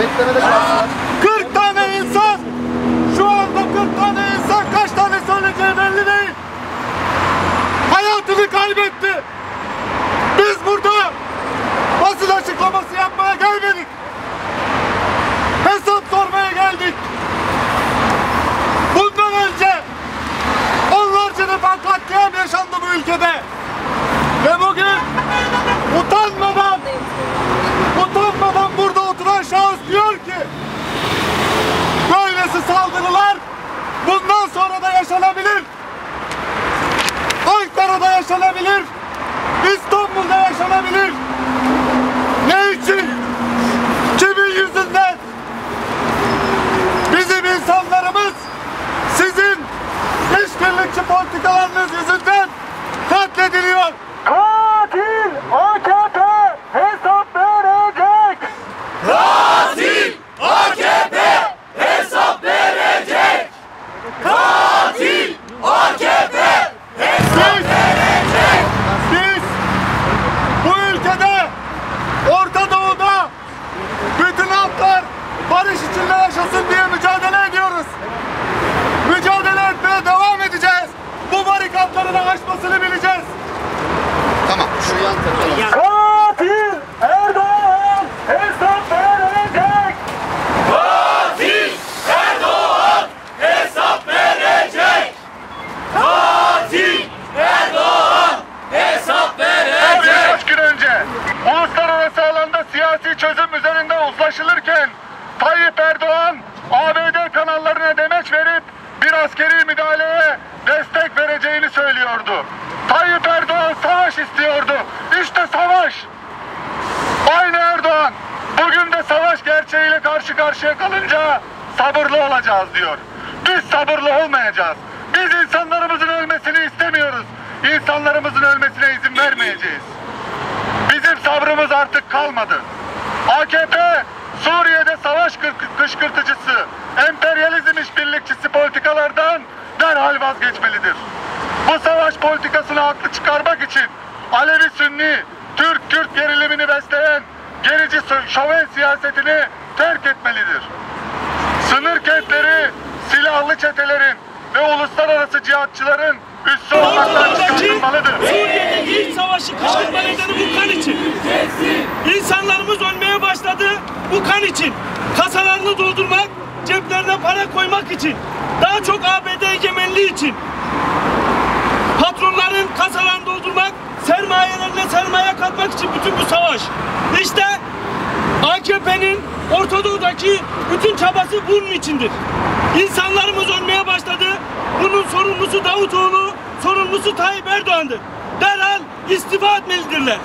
よろしくお願いします。Yaşanabilir. Ankara'da yaşanabilir. İstanbul'da yaşanabilir. Ne için? Kimin yüzünden? Bizim insanlarımız sizin işbirlikçi politikalarınız yüzünden katlediliyor. Katil AKP hesap verecek. Katil AKP hesap verecek. Katil AKP hesap Biz, verecek. biz bu ülkede Orta Doğu'da bütün halklar barış içinde yaşasın diye mücadele ediyoruz. Mücadele etmeye devam edeceğiz. Bu barikatların aşmasını bileceğiz. Tamam şu yan tarafa. Katil Erdoğan hesap verecek. Katil Erdoğan hesap verecek. Katil Erdoğan hesap verecek. Birkaç gün önce uluslararası alanda siyasi çözüm üzerinden uzlaşılırken Tayyip Erdoğan ABD kanallarına demeç verip bir askeri müdahaleye destek vereceğini söylüyordu. Tayyip Erdoğan savaş istiyordu. İşte savaş. Aynı Erdoğan bugün de savaş gerçeğiyle karşı karşıya kalınca sabırlı olacağız diyor. Biz sabırlı olmayacağız. Biz insanlarımızın ölmesini istemiyoruz. İnsanlarımızın ölmesine izin vermeyeceğiz. Bizim sabrımız artık kalmadı. AKP Suriye'de savaş kır- kışkırtıcısı, emperyalizm işbirlikçisi politikalardan derhal vazgeçmelidir. Bu savaş politikasını haklı çıkarmak için Alevi Sünni, Türk-Kürt gerilimini besleyen gerici şoven siyasetini terk etmelidir. Sınır kentleri silahlı çetelerin ve uluslararası cihatçıların üssü olmaktan çıkartılmalıdır. Suriye'deki iç savaşı kışkırtma nedeni bu kan için. İnsanlarımız ölmeye başladı bu kan için. Kasalarını doldurmak, ceplerine para koymak için. Daha çok ABD egemenliği için. Patronların kasalarını doldurmak, sermayelerine sermaye katmak için bütün bu savaş. İşte AKP'nin Orta Doğu'daki bütün çabası bunun içindir. İnsanlarımız ölmeye başladı. Bunun sorumlusu Davutoğlu, sorumlusu Tayyip Erdoğan'dır. Derhal istifa etmelidirler.